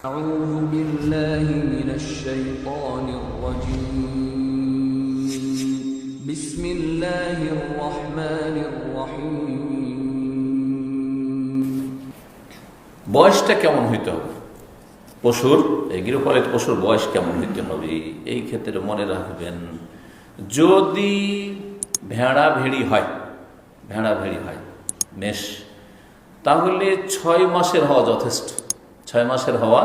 أعوذ بالله من الشيطان الرجيم بسم الله الرحمن الرحيم বয়সটা কেমন হইতে হবে পশুর এই গৃহপালিত পশুর বয়স কেমন হইতে হবে এই ক্ষেত্রে মনে রাখবেন যদি ভেড়া ভেড়ি হয় ভেড়া ভেড়ি হয় মেষ তাহলে ছয় মাসের হওয়া যথেষ্ট ছয় মাসের হওয়া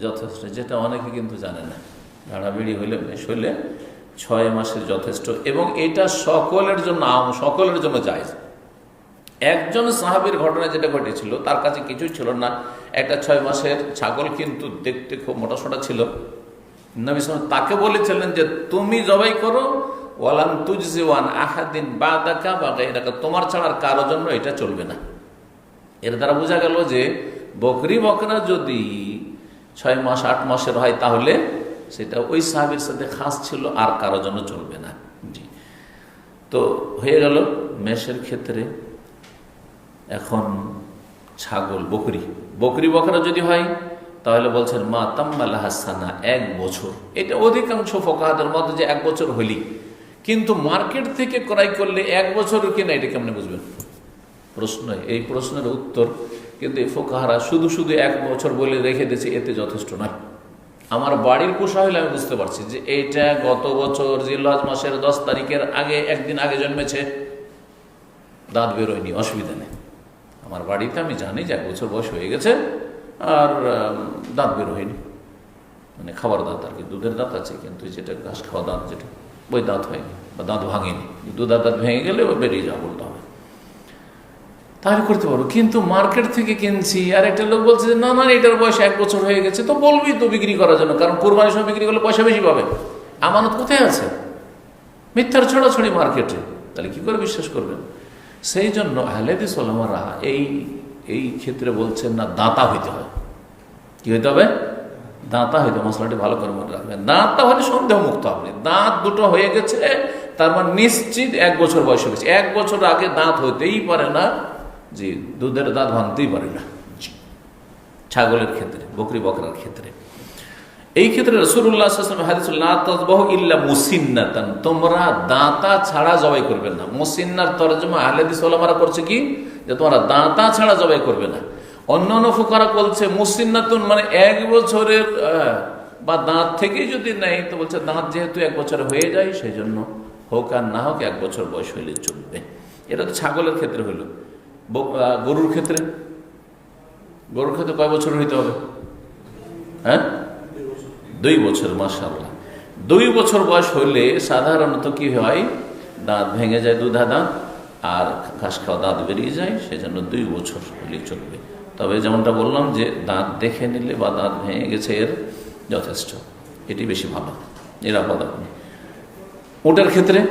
যথেষ্ট, যেটা অনেকে কিন্তু জানে না। ভেড়ি হইলে হইলে ছয় মাসের যথেষ্ট এবং এটা সকলের জন্য আম, সকলের জন্য যায় একজন সাহাবির ঘটনা যেটা ঘটেছিল, তার কাছে কিছুই ছিল না। একটা ছয় মাসের ছাগল কিন্তু দেখতে খুব মোটাসোটা ছিল। নবী তাকে বলেছিলেন যে, তুমি জবাই করো, ওয়ালাম তুজওয়ান আহাদিন বা বা তোমার ছাড়ার কারও জন্য এটা চলবে না। এর দ্বারা বোঝা গেল যে বকরি বকরা যদি ছয় মাস, আট মাসের হয়, তাহলে সেটা ওই সাহাবির সাথে খাস ছিল, আর কারও জন্য চলবে না। জি। তো হয়ে গেল মেষের ক্ষেত্রে এখন ছাগল, বকরি। বকরি বকরা যদি হয়, তাহলে বলছেন, মা তাম্মাল হাসানা, এক বছর। এটা অধিকাংশ ফোকাহাদের মধ্যে যে এক বছর হলি কিন্তু মার্কেট থেকে ক্রয় করলে এক বছর কিনা, এটা কেমনে বুঝবেন? প্রশ্ন এই প্রশ্নের উত্তর কিন্তু ফোকাহারা শুধু শুধু এক বছর বলে রেখে দিয়েছে, এতে যথেষ্ট নয় আমার বাড়ির পোষা হলে আমি বুঝতে পারছি যে এইটা গত বছর জিল্লাজ মাসের দশ তারিখের আগে, একদিন আগে জন্মেছে, দাঁত বেরোয়নি, অসুবিধা নেই। আমার বাড়িতে আমি জানি যে এক বছর বয়স হয়ে গেছে আর দাঁত বের হয়নি মানে খাবার দাঁত আর কি, দুধের দাঁত আছে, কিন্তু যেটা ঘাস খাওয়া দাঁত যেটা, ওই দাঁত হয়নি বা দাঁত ভাঙেনি। দুধার দাঁত ভেঙে গেলে বেরিয়ে যাওয়া বলতে হবে। তাহলে করতে পারব কিন্তু মার্কেট থেকে কিনছি, আর একটা লোক বলছে যে, না না এটার বয়স এক বছর হয়ে গেছে, তো বলবি তো বিক্রি করার জন্য, কারণ কোরবানির সময় বিক্রি করলে পয়সা বেশি পাবে। আমানত কোথায় আছে? মিথ্যার ছড়াছড়ি মার্কেটে তাহলে কি করে বিশ্বাস করবেন? সেই জন্য আহলেদিস ওলামারা এই এই ক্ষেত্রে বলছেন না, দাতা হইতে হয়। কি হইতে হবে? দাঁতা হইতে মশলাটি ভালো করে মনে রাখবেন। দাঁতটা হলে সন্দেহ মুক্ত আপনি। দাঁত দুটো হয়ে গেছে, তার মানে নিশ্চিত এক বছর বয়স হয়ে গেছে। এক বছর আগে দাঁত হইতেই পারে না জি দুধের দাঁত ভাঙতেই পারে না। ছাগলের ক্ষেত্রে বকরি বকরার ক্ষেত্রে। এই ক্ষেত্রে রসুল্লাহ হাদিসুল্লাহ ইল্লা মুসিন্নাতান। তোমরা দাঁতা ছাড়া জবাই করবে না। মুসিন্নার তরজমা আহলেদিস ওলামারা করছে কি? যে তোমরা দাঁতা ছাড়া জবাই করবে না। অন্য অন্য ফুকারা বলছে মুসিন্নাতুন মানে এক বছরের বা দাঁত থেকেই যদি নেই তো বলছে দাঁত যেহেতু এক বছর হয়ে যায় সেই জন্য হোক আর না হোক এক বছর বয়স হইলে চলবে। এটা তো ছাগলের ক্ষেত্রে আহ, গরুর ক্ষেত্রে? গরুর ক্ষেত্রে কয় বছর হইতে হবে? হ্যাঁ? দুই বছর মাসাল্লাহ দুই বছর বয়স হইলে সাধারণত কি হয়? দাঁত ভেঙে যায় দুধা দাঁত, আর ঘাস খাওয়া দাঁত বেরিয়ে যায়, সেজন্য দুই বছর হলে চলবে। তবে যেমনটা বললাম যে, দাঁত দেখে নিলে বা দাঁত ভেঙে গেছে এর যথেষ্ট। এটি বেশি ভালো, নিরাপদ আপনি। উটের ক্ষেত্রে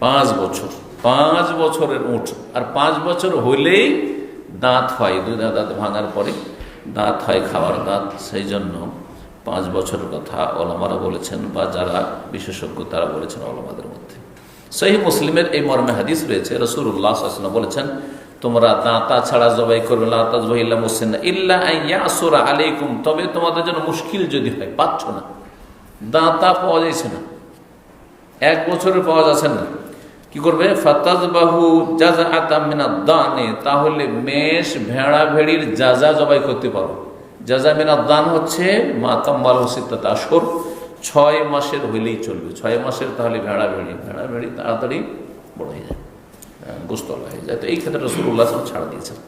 পাঁচ বছর। পাঁচ বছরের উঠ। আর পাঁচ বছর হলেই দাঁত হয় দুধা দাঁত ভাঙার পরে দাঁত হয় খাওয়ার দাঁত। সেই জন্য পাঁচ বছরের কথা ওলামারা বলেছেন বা যারা বিশেষজ্ঞ তারা বলেছেন ওলামাদের মধ্যে। সেই মুসলিমের এই মর্মে হাদিস রয়েছে রসুল্লাহ আসলাম বলেছেন, তোমরা দাঁতা ছাড়া জবাই করবে ইল্লা আলাইকুম। তবে তোমাদের জন্য মুশকিল যদি হয়, পাচ্ছ না। দাঁতা পাওয়া যাচ্ছে না। এক বছরের পাওয়া যাচ্ছে না। কি করবে? ফাতাজবাহু জাজা আতামিনা দানে, তাহলে মেষ ভেড়া ভেড়ির যাজা জবাই করতে পারো। যাজা মিনা দান হচ্ছে মাতাম্বাল হোসিদ্দাত আসর ছয় মাসের হইলেই চলবে। ছয় মাসের তাহলে ভেড়া ভেড়ি ভেড়া ভেড়ি তাড়াতাড়ি বড় হয়ে যায় গোস্তলা হয়ে যায়। তো এই ক্ষেত্রে রসুল্লাহ ছাড়া দিয়েছেন।